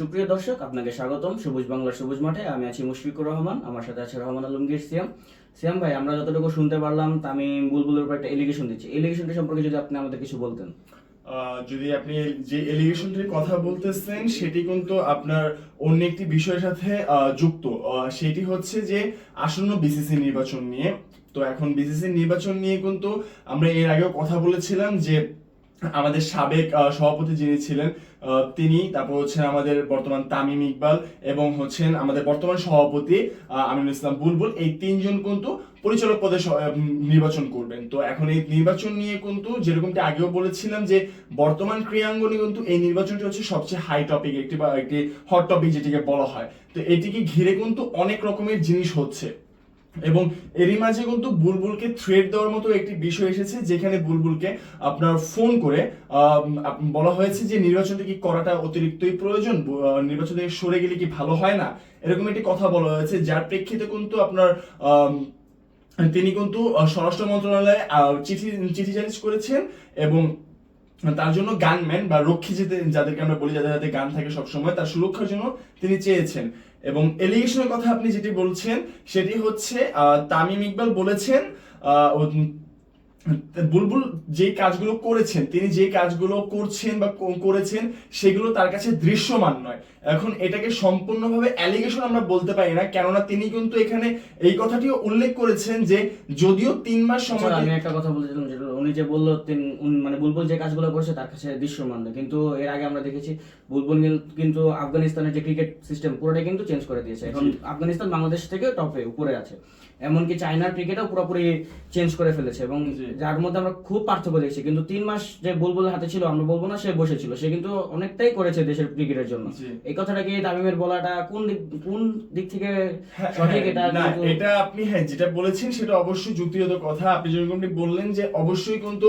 সুপ্রিয় দর্শক, আপনাকে স্বাগতম। সবুজ বাংলার সবুজ মাঠে আমি আছি মুশফিকুর রহমান, আমার সাথে আছে রহমান আলমগীর, সিয়াম। সিয়াম ভাই, আমরা যতটুকু শুনতে পারলাম তামিম বুলবুলের উপর একটা এলিগেশন দিচ্ছে। এলিগেশনটা সম্পর্কে যদি আপনি আমাদের কিছু বলতেন। যদি আপনি যে এলিগেশনটির কথা বলতেছেন, সেটি কিন্তু আপনার অন্য একটি বিষয়ের সাথে যুক্ত। সেটি হচ্ছে যে, আসন্ন বিসিসি নির্বাচন নিয়ে। তো এখন বিসিসি নির্বাচন নিয়ে কিন্তু আমরা এর আগেও কথা বলেছিলাম যে, আমাদের সাবেক সভাপতি যিনি ছিলেন তিনি, তারপর হচ্ছেন আমাদের বর্তমান তামিম ইকবাল এবং হচ্ছেন আমাদের বর্তমান সভাপতি আমিনুল ইসলাম বুলবুল। এই তিনজন কিন্তু পরিচালক পদে নির্বাচন করবেন। তো এখন এই নির্বাচন নিয়ে কিন্তু যেরকমটি আগেও বলেছিলাম যে বর্তমান ক্রিয়াঙ্গনে কিন্তু এই নির্বাচনটি হচ্ছে সবচেয়ে হাই টপিক একটি বা একটি হট টপিক যেটিকে বলা হয়। তো এটিকে ঘিরে কিন্তু অনেক রকমের জিনিস হচ্ছে। এবং এরই মাঝে কিন্তু বুলবুলকে থ্রেড দেওয়ার মতো একটি বিষয় এসেছে, যেখানে বুলবুলকে আপনার ফোন করে বলা হয়েছে যে নির্বাচনটা কি করাটা অতিরিক্তই প্রয়োজন? নির্বাচন থেকে সরে গেলে কি ভালো হয় না? এরকম একটি কথা বলা হয়েছে, যার প্রেক্ষিতে কিন্তু আপনার তিনি কিন্তু স্বরাষ্ট্র মন্ত্রণালয়ে চিঠি চিঠি জারি করেছেন এবং তার জন্য গানম্যান বা রক্ষী যেতে যাদেরকে আমরা বলি যাদের হাতে গান থাকে সবসময় তার সুরক্ষার জন্য তিনি চেয়েছেন। এবং এলিগেশনের কথা আপনি যেটি বলছেন সেটি হচ্ছে তামিম ইকবাল বলেছেন বুলবুল যে কাজগুলো করেছেন তিনি যে কাজগুলো করছেন বা করেছেন সেগুলো তার কাছে দৃশ্যমান নয়। এখন এটাকে সম্পূর্ণভাবে অ্যালিগেশন আমরা বলতে পারি না কেননা তিনি কিন্তু এখানে এই কথাটিও উল্লেখ করেছেন যে যদিও তিন মাস সময় আচ্ছা, আমি একটা কথা বলছিলাম যেটা উনি যে বলল তিন- মানে বুলবুল যে কাজগুলো করছে তার কাছে দৃশ্যমান। কিন্তু এর আগে আমরা দেখেছি বুলবুল কিন- কিন্তু আফগানিস্তানের যে ক্রিকেট সিস্টেম পুরোটাই কিন্তু চেঞ্জ করে দিয়েছে। এখন আফগানিস্তান বাংলাদেশ থেকে টপে উপরে আছে। এমনকি চায়নার ক্রিকেটও পুরোপুরি চেঞ্জ করে ফেলেছে এবং যার মধ্যে আমরা খুব পার্থক্য দেখছি। কিন্তু তিন মাস যে বুলবুলের হাতে ছিল আমরা বলব না সে বসেছিল সে কিন্তু অনেকটাই করেছে দেশের ক্রিকেটের জন্য। এই কথাটা কি তামিমের বলাটা কোন দিক কোন দিক থেকে হ্যাঁ, সঠিক হ্যাঁ, এটা এটা আপনি হ্যাঁ যেটা বলেছেন সেটা অবশ্যই যুক্তিগত কথা। আপনি যেরকমটি বললেন যে অবশ্যই কিন্তু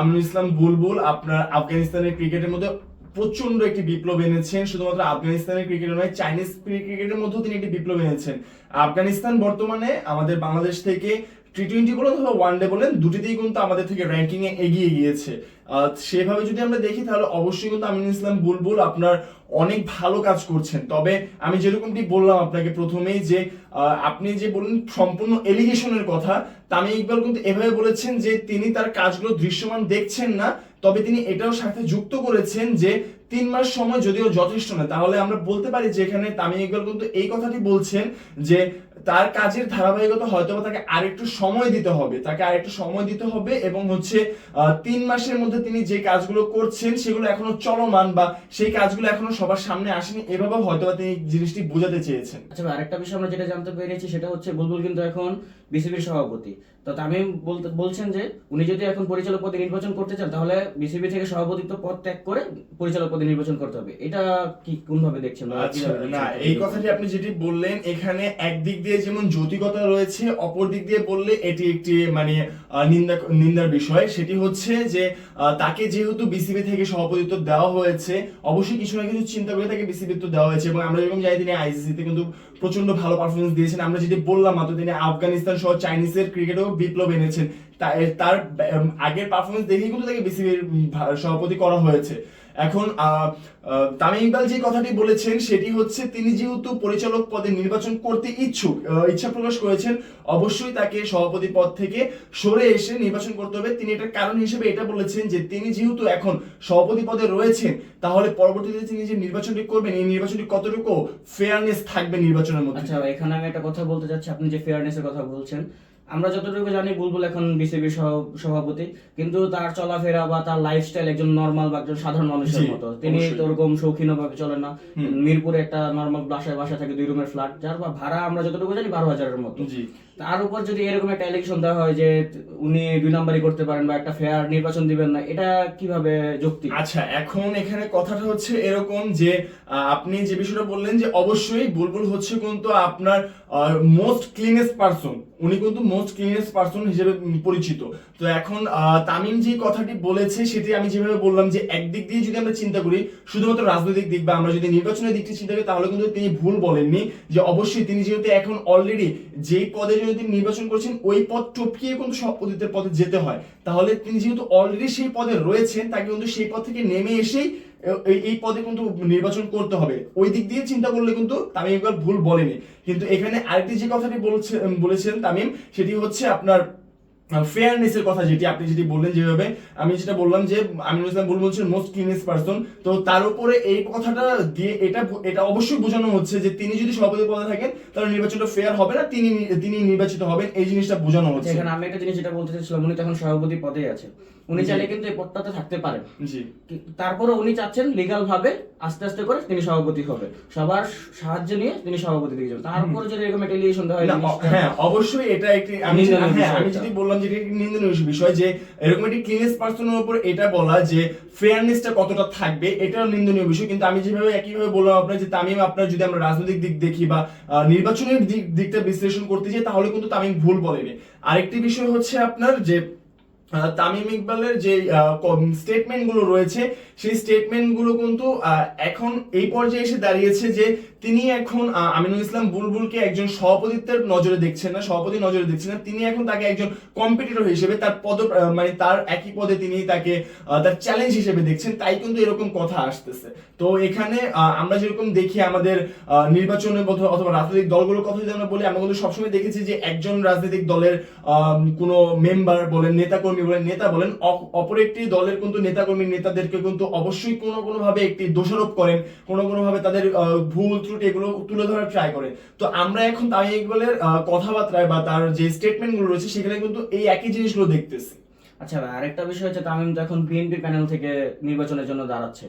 আমিনুল ইসলাম বুলবুল আপনার আফগানিস্তানের ক্রিকেটের মধ্যে প্রচণ্ড একটি বিপ্লব এনেছেন। শুধুমাত্র আফগানিস্তানের ক্রিকেটে নয়, চাইনিজ ক্রিকেটের মধ্যেও তিনি একটি বিপ্লব এনেছেন। আফগানিস্তান বর্তমানে আমাদের বাংলাদেশ থেকে টি টোয়েন্টি বলেন অথবা ওয়ান ডে বলেন, দুটিতেই কিন্তু আমাদের থেকে র্যাঙ্কিং এ এগিয়ে গিয়েছে। সেভাবে যদি আমরা দেখি, তাহলে অবশ্যই কিন্তু আমিনুল ইসলাম বুলবুল আপনার অনেক ভালো কাজ করছেন। তবে আমি যেরকমটি বললাম আপনাকে প্রথমেই যে আপনি যে বলুন সম্পূর্ণ এলিগেশনের কথা তামি ইকবাল কিন্তু এভাবে বলেছেন যে, তিনি তার কাজগুলো দৃশ্যমান দেখছেন না, তবে তিনি এটাও সাথে যুক্ত করেছেন যে, তিন মাস সময় যদিও যথেষ্ট না তাহলে আমরা বলতে পারি যে, এখানে তামিম ইকবাল কিন্তু এই কথাটি বলছেন যে তার কাজের ধারাবাহিকতা হয়তো তাকে আরেকটু সময় দিতে হবে। তাকে আরেকটু সময় দিতে হবে এবং হচ্ছে তিন মাসের মধ্যে তিনি যে কাজগুলো করছেন সেগুলো এখনও চলমান বা সেই কাজগুলো এখনও সবার সামনে আসেনি এভাবে হয়তো তিনি জিনিসটি বোঝাতে চেয়েছেন। আচ্ছা আরেকটা বিষয় আমরা যেটা জানতে পেরেছি সেটা হচ্ছে বুলবুল কিন্তু এখন বিসিবির সভাপতি। তো তামিম বলছেন যে উনি যদি এখন পরিচালক পদে নির্বাচন করতে চান তাহলে বিসিবি থেকে সভাপতিত্ব পদ ত্যাগ করে পরিচালক পদে নির্বাচন করতে হবে। এটা কি কোন ভাবে দেখছেন আচ্ছা দেখছেন? না এই কথাটি আপনি যেটি বললেন এখানে একদিক দিয়ে যেমন যৌতিকতা রয়েছে, অপর দিক দিয়ে বললে এটি একটি মানে নিন্দা, নিন্দার বিষয়। সেটি হচ্ছে যে তাকে যেহেতু বিসিবি থেকে সভাপতিত্ব দেওয়া হয়েছে, অবশ্যই কিছু না কিছু চিন্তা করে তাকে বিসিবিত্ব দেওয়া হয়েছে এবং আমরা যেরকম জানি তিনি আইসিসিতে কিন্তু প্রচণ্ড ভালো পারফরমেন্স দিয়েছেন। আমরা যেটি বললাম মাত্র তিনি আফগানিস্তান সহ চাইনিজের ক্রিকেটেও বিপ্লব এনেছেন। তার আগের পারফরমেন্স দেখেই কিন্তু তাকে বিসিবির সভাপতি করা হয়েছে। এখন তামিম ইকবাল যে কথাটি বলেছেন, সেটি হচ্ছে তিনি যেহেতু পরিচালক পদে নির্বাচন করতে ইচ্ছুক ইচ্ছা প্রকাশ করেছেন, অবশ্যই তাকে সভাপতি পদ থেকে সরে এসে নির্বাচন করতে হবে। তিনি এটার কারণ হিসেবে এটা বলেছেন যে তিনি যেহেতু এখন সভাপতি পদে রয়েছেন, তাহলে পরবর্তীতে তিনি যে নির্বাচনটি করবেন, এই নির্বাচনটি কতটুকু ফেয়ারনেস থাকবে নির্বাচনের মধ্যে? আচ্ছা এখানে আমি একটা কথা বলতে চাচ্ছি। আপনি যে ফেয়ারনেসের কথা বলছেন আমরা যতটুকু জানি বুলবুল এখন বিসিবির সভাপতি কিন্তু তার চলাফেরা বা তার লাইফস্টাইল একজন নর্মাল বা একজন সাধারণ মানুষের মতো। তিনি ওরকম শৌখিনও ভাবে চলেন না। মিরপুরে একটা নর্মাল বাসায় বাসা থাকে দুই রুমের ফ্ল্যাট যার বা ভাড়া আমরা যতটুকু জানি বারো হাজারের মতো। তার উপর যদি এরকম একটা ইলেকশন দেওয়া হয় যে উনি দুই নাম্বারই করতে পারেন বা একটা ফেয়ার নির্বাচন দিবেন না এটা কীভাবে যুক্তি? আচ্ছা এখন এখানে কথাটা হচ্ছে এরকম যে আপনি যে বিষয়টা বললেন যে অবশ্যই বুলবুল হচ্ছে কিন্তু আপনার মোস্ট ক্লিনেস্ট পারসন উনি কিন্তু মোস্ট ক্লিনেস্ট পারসন হিসেবে পরিচিত। তো এখন তামিম যে কথাটি বলেছে সেটি আমি যেভাবে বললাম যে একদিক দিয়ে যদি আমরা চিন্তা করি, শুধুমাত্র রাজনৈতিক দিক বা আমরা যদি নির্বাচনের দিকটি চিন্তা করি, তাহলে কিন্তু তিনি ভুল বলেননি যে অবশ্যই তিনি যেহেতু এখন অলরেডি যেই পদে জন্য তিনি নির্বাচন করছেন, ওই পদ টপকিয়ে কিন্তু সভাপতিত্বের পদে যেতে হয়। তাহলে তিনি যেহেতু অলরেডি সেই পদে রয়েছেন, তাকে কিন্তু সেই পদ থেকে নেমে এসেই এই পদে কিন্তু নির্বাচন করতে হবে। ওই দিক দিয়ে চিন্তা করলে কিন্তু তামিম ইকবাল ভুল বলেনি। কিন্তু এখানে আরেকটি যে কথাটি বলছে বলেছেন তামিম, সেটি হচ্ছে আপনার ফেয়ারনেসের কথা যেটি আপনি যেটি বললেন যেভাবে। আমি যেটা বললাম যে আমিনুল ইসলাম বুল বলছেন মোস্ট ক্লিনেস পার্সন তো তার উপরে এই কথাটা দিয়ে এটা এটা অবশ্যই বোঝানো হচ্ছে যে তিনি যদি সভাপতি পদে থাকেন, তাহলে নির্বাচনটা ফেয়ার হবে না, তিনি তিনি নির্বাচিত হবেন। এই জিনিসটা বোঝানো হচ্ছে। এখানে আমি একটা জিনিস যেটা বলতে চাইছিলাম উনি তখন সভাপতি পদে আছে উনি চাইলে কিন্তু এই পদটাতে থাকতে পারেন। জি। তারপরে উনি চাচ্ছেন লিগাল ভাবে আস্তে আস্তে করে তিনি সভাপতি হবে। সবার সাহায্য নিয়ে তিনি সভাপতি দিকে যাবেন। তারপরে যদি এরকম একটা দেওয়া হয় হ্যাঁ অবশ্যই এটা একটি আমি হ্যাঁ আমি যদি বললাম যে এটা একটি নিন্দনীয় বিষয় যে এরকম একটি ক্লিনেস পার্সনের উপর এটা বলা যে ফেয়ারনেসটা কতটা থাকবে এটাও নিন্দনীয় বিষয়। কিন্তু আমি যেভাবে একইভাবে বললাম আপনার যে তামিম আপনার যদি আমরা রাজনৈতিক দিক দেখি বা নির্বাচনের দিক দিকটা বিশ্লেষণ করতে যাই তাহলে কিন্তু তামিম ভুল বলেনি। আরেকটি বিষয় হচ্ছে আপনার যে তামিম ইকবালের যে স্টেটমেন্টগুলো রয়েছে, সেই স্টেটমেন্টগুলো কিন্তু এখন এই পর্যায়ে এসে দাঁড়িয়েছে যে তিনি এখন আমিনুল ইসলাম বুলবুলকে একজন সভাপতিত্বের নজরে দেখছেন না সভাপতি নজরে দেখছেন না। তিনি এখন তাকে একজন কম্পিটিটর হিসেবে তার পদ মানে তার একই পদে তিনি তাকে তার চ্যালেঞ্জ হিসেবে দেখছেন। তাই কিন্তু এরকম কথা আসতেছে। তো এখানে আমরা যেরকম দেখি আমাদের নির্বাচনের নির্বাচনে অথবা রাজনৈতিক দলগুলোর কথা যদি আমরা বলি, আমরা কিন্তু সবসময় দেখেছি যে একজন রাজনৈতিক দলের কোনো মেম্বার বলেন, নেতাকর্মী বলেন, নেতা বলেন অপর একটি দলের কিন্তু নেতাকর্মী নেতাদেরকে কিন্তু অবশ্যই কোনো কোনোভাবে একটি দোষারোপ করেন। কোনো কোনোভাবে তাদের ভুল ত্রুটি এগুলো তুলে ধরার ট্রাই করেন তো আমরা এখন তামিম ইকবালের কথাবার্তায় বা তার যে স্টেটমেন্টগুলো রয়েছে সেখানে কিন্তু এই একই জিনিসগুলো দেখতেছি। আচ্ছা ভাই আরেকটা বিষয় হচ্ছে তামিম তো এখন বিএনপি প্যানেল থেকে নির্বাচনের জন্য দাঁড়াচ্ছে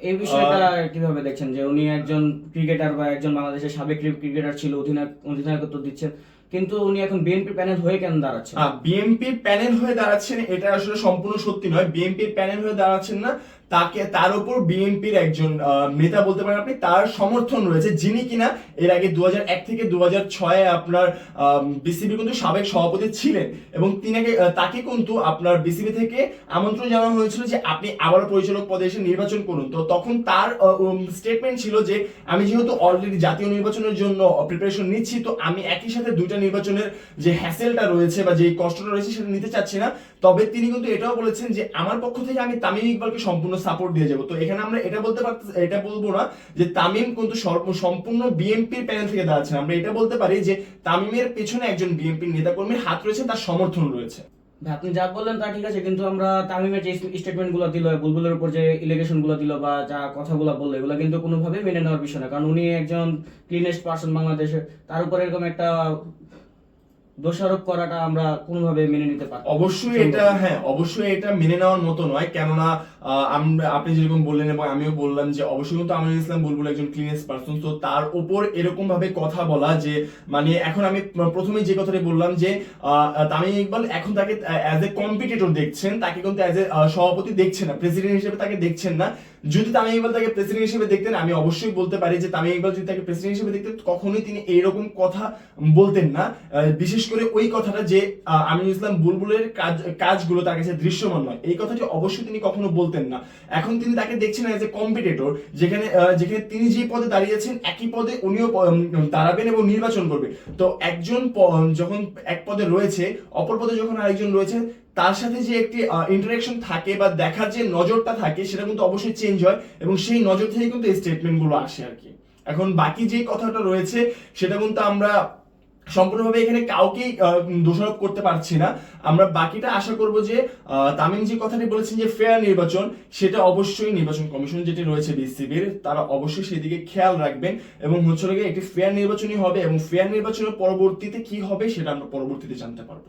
এই বিষয়টা কীভাবে দেখছেন? যে উনি একজন ক্রিকেটার বা একজন বাংলাদেশের সাবেক ক্রিকেটার ছিল অধিনায়ক অধিনায়কত্ব দিচ্ছেন কিন্তু উনি এখন বিএনপি প্যানেল হয়ে কেন দাঁড়াচ্ছেন? বিএনপি প্যানেল হয়ে দাঁড়াচ্ছেন এটা আসলে সম্পূর্ণ সত্যি নয়। বিএনপি প্যানেল হয়ে দাঁড়াচ্ছেন না তাকে তার উপর বিএনপির একজন নেতা বলতে পারেন আপনি, তার সমর্থন রয়েছে। যিনি কিনা এর আগে দু এক থেকে দু ছয়ে আপনার বিসিবি কিন্তু সাবেক সভাপতি ছিলেন এবং তিনাকে তাকে কিন্তু আপনার বিসিবি থেকে আমন্ত্রণ জানানো হয়েছিল যে আপনি আবার পরিচালক পদে এসে নির্বাচন করুন। তো তখন তার স্টেটমেন্ট ছিল যে আমি যেহেতু অলরেডি জাতীয় নির্বাচনের জন্য প্রিপারেশন নিচ্ছি, তো আমি একই সাথে দুইটা নির্বাচনের যে হ্যাসেলটা রয়েছে বা যে কষ্টটা রয়েছে সেটা নিতে চাচ্ছি না। তবে তিনি কিন্তু এটাও বলেছেন যে আমার পক্ষ থেকে আমি তামিম ইকবালকে সম্পূর্ণ সাপোর্ট দিয়ে যাব। তো এখানে আমরা এটা বলতে পারতে এটা বলব না যে তামিম কিন্তু সম্পূর্ণ বিএনপির প্যানেল থেকে দাঁড়াচ্ছেন। আমরা এটা বলতে পারি যে তামিমের পেছনে একজন বিএনপির নেতাকর্মীর হাত রয়েছে, তার সমর্থন রয়েছে। আপনি যা বললেন তা ঠিক আছে, কিন্তু আমরা তামিমের যে স্টেটমেন্টগুলো দিল, বুলবুলের উপর যে ইলিগেশনগুলো দিল বা যা কথাগুলো বলল, এগুলো কিন্তু কোনোভাবে মেনে নেওয়ার বিষয় না। কারণ উনি একজন ক্লিনেস্ট পার্সন বাংলাদেশে। তার উপর এরকম একটা দোষারোপ করাটা আমরা কোনোভাবে মেনে নিতে পারি অবশ্যই এটা হ্যাঁ অবশ্যই এটা মেনে নেওয়ার মতো নয়। কেননা আমরা আপনি যেরকম বললেন এবং আমিও বললাম যে অবশ্যই কিন্তু আমিনুল ইসলাম বুলবুল একজন ক্লিনেস্ট পার্সন তো তার উপর এরকম ভাবে কথা বলা যে মানে এখন আমি প্রথমে যে কথাটি বললাম যে তামিম ইকবাল এখন তাকে অ্যাজ এ কম্পিটিটর দেখছেন তাকে কিন্তু অ্যাজ এ সভাপতি দেখছেন না প্রেসিডেন্ট হিসেবে তাকে দেখছেন না। যদি তামিম ইকবাল তাকে প্রেসিডেন্ট হিসেবে দেখতেন আমি অবশ্যই বলতে পারি যে তামিম ইকবাল যদি তাকে প্রেসিডেন্ট হিসেবে দেখতেন কখনোই তিনি এইরকম কথা বলতেন না। আহ, বিশেষ করে ওই কথাটা যে আমিনুল ইসলাম বুলবুলের কাজ, কাজগুলো তার কাছে দৃশ্যমান নয়। এই কথাটি অবশ্যই তিনি কখনো বলতেন না। এখন তিনি তাকে দেখছেন এজ এ কম্পিটিটর যেখানে যেখানে তিনি যে পদে দাঁড়িয়েছেন, একই পদে উনিও দাঁড়াবেন এবং নির্বাচন করবে। তো একজন যখন এক পদে রয়েছে, অপর পদে যখন আরেকজন রয়েছে, তার সাথে যে একটি ইন্টারাকশন থাকে বা দেখার যে নজরটা থাকে, সেটা কিন্তু অবশ্যই চেঞ্জ হয় এবং সেই নজর থেকে কিন্তু এই স্টেটমেন্টগুলো আসে আর কি। এখন বাকি যে কথাটা রয়েছে, সেটা কিন্তু আমরা সম্পূর্ণভাবে এখানে কাউকেই দোষারোপ করতে পারছি না। আমরা বাকিটা আশা করব যে তামিম যে কথাটি বলেছেন যে ফেয়ার নির্বাচন, সেটা অবশ্যই নির্বাচন কমিশন যেটি রয়েছে বিসিবির, তারা অবশ্যই সেদিকে খেয়াল রাখবেন এবং হচ্ছে গিয়ে একটি ফেয়ার নির্বাচনই হবে এবং ফেয়ার নির্বাচনের পরবর্তীতে কি হবে সেটা আমরা পরবর্তীতে জানতে পারব।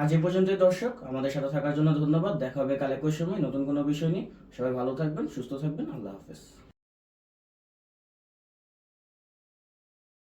আজ এ পর্যন্ত দর্শক, আমাদের সাথে থাকার জন্য ধন্যবাদ। দেখা হবে কাল একই সময় নতুন কোনো বিষয় নিয়ে। সবাই ভালো থাকবেন, সুস্থ থাকবেন। আল্লাহ হাফেজ।